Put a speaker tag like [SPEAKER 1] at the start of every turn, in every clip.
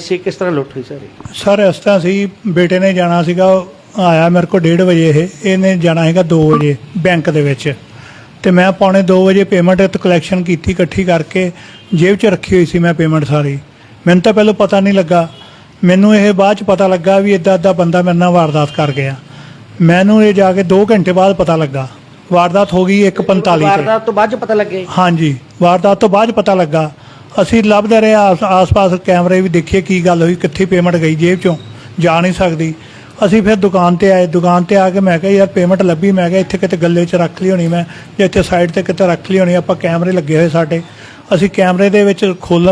[SPEAKER 1] ਸੀ ਕਿਸ ਤਰ੍ਹਾਂ ਲੁੱਟ ਹੋਈ ਸਾਰੀ?
[SPEAKER 2] ਸਰ ਇਸ ਤਰ੍ਹਾਂ ਸੀ ਬੇਟੇ ਨੇ ਜਾਣਾ ਸੀਗਾ ਉਹ ਆਇਆ ਮੇਰੇ ਕੋਲ 1:30 ਵਜੇ ਇਹ ਇਹਨੇ ਜਾਣਾ ਹੈਗਾ 2 ਵਜੇ ਬੈਂਕ ਦੇ ਵਿੱਚ। ਤੇ ਮੈਂ ਪੌਣੇ 2 ਵਜੇ ਪੇਮੈਂਟ ਤੇ ਕਲੈਕਸ਼ਨ ਕੀਤੀ ਇਕੱਠੀ ਕਰਕੇ ਜੇਬ 'ਚ ਰੱਖੀ ਹੋਈ ਸੀ ਮੈਂ ਪੇਮੈਂਟ ਸਾਰੀ। ਮੈਨੂੰ ਤਾਂ ਪਹਿਲਾਂ ਪਤਾ ਨਹੀਂ ਲੱਗਾ। ਮੈਨੂੰ ਇਹ ਬਾਅਦ 'ਚ ਪਤਾ ਲੱਗਾ ਵੀ ਇਦਾਂ ਇਦਾਂ ਬੰਦਾ ਮੇਰੇ ਨਾਲ ਵਾਰਦਾਤ ਕਰ ਗਿਆ। ਮੈਨੂੰ ਇਹ ਜਾ ਕੇ 2 ਘੰਟੇ ਬਾਅਦ ਪਤਾ ਲੱਗਾ। ਵਾਰਦਾਤ ਹੋ ਗਈ 1:45 ਤੇ।
[SPEAKER 1] ਵਾਰਦਾਤ ਤੋਂ ਬਾਅਦ 'ਚ ਪਤਾ ਲੱਗਿਆ?
[SPEAKER 2] ਹਾਂਜੀ ਵਾਰਦਾਤ ਤੋਂ ਬਾਅਦ ਪਤਾ ਲੱਗਾ। ਅਸੀਂ ਲੱਭਦੇ ਰਹੇ, ਆਸ- ਆਸ-ਪਾਸ ਕੈਮਰੇ ਵੀ ਦੇਖੀਏ ਕੀ ਗੱਲ ਹੋਈ, ਕਿੱਥੇ ਪੇਮੈਂਟ ਗਈ ਜੇਬ ਚੋਂ, ਜਾ ਨਹੀਂ ਸਕਦੀ। ਅਸੀਂ ਫਿਰ ਦੁਕਾਨ ਤੇ ਆਏ, ਦੁਕਾਨ ਤੇ ਆ ਕੇ ਮੈਂ ਕਿਹਾ, ਯਾਰ ਪੇਮੈਂਟ ਲੱਭੀ। ਮੈਂ ਕਿਹਾ, ਇੱਥੇ ਕਿਤੇ ਗੱਲੇ 'ਚ ਰੱਖ ਲਈ ਹੋਣੀ ਮੈਂ, ਜਾਂ ਇੱਥੇ ਸਾਈਡ ਤੇ ਕਿਤੇ ਰੱਖ ਲਈ ਹੋਣੀ, ਆਪਾਂ ਕੈਮਰੇ ਲੱਗੇ ਹੋਏ ਸਾਡੇ। ਅਸੀਂ ਕੈਮਰੇ ਦੇ ਵਿੱਚ ਖੋਲ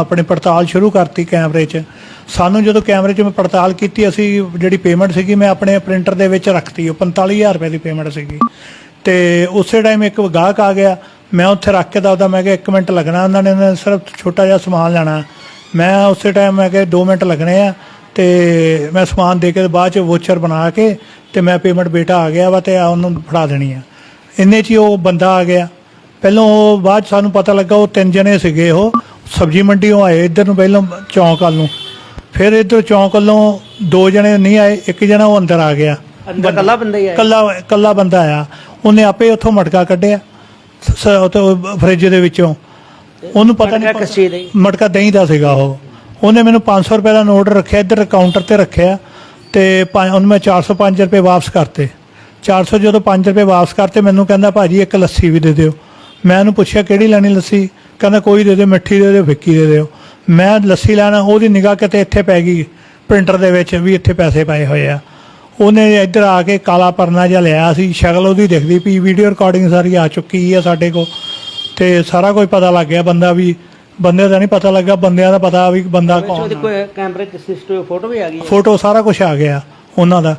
[SPEAKER 2] ਆਪਣੀ ਪੜਤਾਲ ਸ਼ੁਰੂ ਕਰਤੀ ਕੈਮਰੇ 'ਚ। ਸਾਨੂੰ ਜਦੋਂ ਕੈਮਰੇ 'ਚ ਮੈਂ ਪੜਤਾਲ ਕੀਤੀ, ਅਸੀਂ ਜਿਹੜੀ ਪੇਮੈਂਟ ਸੀਗੀ, ਮੈਂ ਆਪਣੇ ਪ੍ਰਿੰਟਰ ਦੇ ਵਿੱਚ ਰੱਖਤੀ, ਉਹ 45000 ਰੁਪਏ ਦੀ ਪੇਮੈਂਟ ਸੀਗੀ। ਤੇ ਉਸੇ ਟਾਈਮ ਇੱਕ ਗਾਹਕ ਆ ਗਿਆ ਮੈਂ ਉੱਥੇ ਰੱਖ ਕੇ ਦੱਸਦਾ ਮੈਂ ਕਿਹਾ 1 ਮਿੰਟ ਲੱਗਣਾ ਉਹਨਾਂ ਨੇ ਉਹਨਾਂ ਨੇ ਸਿਰਫ ਛੋਟਾ ਜਿਹਾ ਸਮਾਨ ਲੈਣਾ। ਮੈਂ ਉਸੇ ਟਾਈਮ ਮੈਂ ਕਿਹਾ 2 ਮਿੰਟ ਲੱਗਣੇ ਆ ਤੇ ਮੈਂ ਸਮਾਨ ਦੇ ਕੇ ਬਾਅਦ ਚ ਵੋਚਰ ਬਣਾ ਕੇ ਤੇ ਮੈਂ ਪੇਮੈਂਟ ਬੇਟਾ ਆ ਗਿਆ ਵਾ ਤੇ ਆ ਉਹਨੂੰ ਫੜਾ ਦੇਣੀ ਆ। ਇੰਨੇ ਚ ਹੀ ਉਹ ਬੰਦਾ ਆ ਗਿਆ। ਪਹਿਲਾਂ ਉਹ ਬਾਅਦ ਸਾਨੂੰ ਪਤਾ ਲੱਗਾ ਉਹ ਤਿੰਨ ਜਣੇ ਸੀਗੇ ਉਹ। ਸਬਜ਼ੀ ਮੰਡੀੋਂ ਆਏ ਇੱਧਰ ਨੂੰ ਪਹਿਲਾਂ ਚੌਂਕ ਵੱਲ ਨੂੰ। ਫਿਰ ਇੱਧਰ ਚੌਂਕ ਵੱਲੋਂ ਦੋ ਜਣੇ ਨਹੀਂ ਆਏ ਇੱਕ ਜਣਾ ਉਹ ਅੰਦਰ ਆ ਗਿਆ।
[SPEAKER 1] ਅੰਦਰ ਕੱਲਾ ਬੰਦਾ ਹੀ ਆਇਆ।
[SPEAKER 2] ਕੱਲਾ ਕੱਲਾ ਬੰਦਾ ਆਇਆ। ਉਹਨੇ ਆਪੇ ਉੱਥੋਂ ਮਟਕਾ ਕੱਢਿਆ। ਫ੍ਰਿਜ ਦੇ ਵਿੱਚੋਂ। ਉਹਨੂੰ ਪਤਾ ਨਹੀਂ
[SPEAKER 1] ਮਟਕਾ ਕਿਸ ਦਾ?
[SPEAKER 2] ਮਟਕਾ ਦਹੀਂ ਦਾ ਸੀਗਾ ਉਹ। ਉਹਨੇ ਮੈਨੂੰ 500 ਰੁਪਏ ਦਾ ਨੋਟ ਰੱਖਿਆ ਇੱਧਰ ਕਾਊਂਟਰ ਤੇ ਰੱਖਿਆ ਤੇ ਉਹਨੂੰ ਮੈਂ 405 ਰੁਪਏ ਵਾਪਸ ਕਰਤੇ। 400 ਜਦੋਂ 5 ਰੁਪਏ ਵਾਪਸ ਕਰਤੇ ਮੈਨੂੰ ਕਹਿੰਦਾ ਭਾਜੀ ਇੱਕ ਲੱਸੀ ਵੀ ਦੇ ਦਿਓ। ਮੈਂ ਉਹਨੂੰ ਪੁੱਛਿਆ ਕਿਹੜੀ ਲੈਣੀ ਲੱਸੀ? ਕਹਿੰਦਾ ਕੋਈ ਦੇ ਦਿਓ ਮਿੱਠੀ ਦੇ ਦਿਓ ਫਿੱਕੀ ਦੇ ਦਿਓ। ਮੈਂ ਲੱਸੀ ਲੈਣਾ ਉਹਦੀ ਨਿਗਾਹ ਕਿਤੇ ਇੱਥੇ ਪੈ ਗਈ ਪ੍ਰਿੰਟਰ ਦੇ ਵਿੱਚ ਵੀ ਇੱਥੇ ਪੈਸੇ ਪਏ ਹੋਏ ਆ। ਉਹਨੇ ਇੱਧਰ ਆ ਕੇ ਕਾਲਾ ਪਰਨਾ ਜਿਹਾ ਲਿਆ ਸੀ। ਸ਼ਕਲ ਉਹਦੀ ਦਿਖਦੀ ਪਈ। ਵੀਡੀਓ ਰਿਕਾਰਡਿੰਗ ਸਾਰੀ ਆ ਚੁੱਕੀ ਆ ਸਾਡੇ ਕੋਲ। ਤੇ ਸਾਰਾ ਕੁਝ ਪਤਾ ਲੱਗ ਗਿਆ ਬੰਦਾ ਵੀ। ਬੰਦੇ ਦਾ ਨਹੀਂ ਪਤਾ ਲੱਗਾ ਬੰਦਿਆਂ ਦਾ ਪਤਾ ਵੀ ਬੰਦਾ ਕੌਣ।
[SPEAKER 1] ਕੋਈ ਕੈਮਰੇ ਤੇ ਸਿਸਟਮ ਫੋਟੋ ਵੀ ਆ ਗਈ ਹੈ।
[SPEAKER 2] ਫੋਟੋ ਸਾਰਾ ਕੁਝ ਆ ਗਿਆ ਉਹਨਾਂ ਦਾ।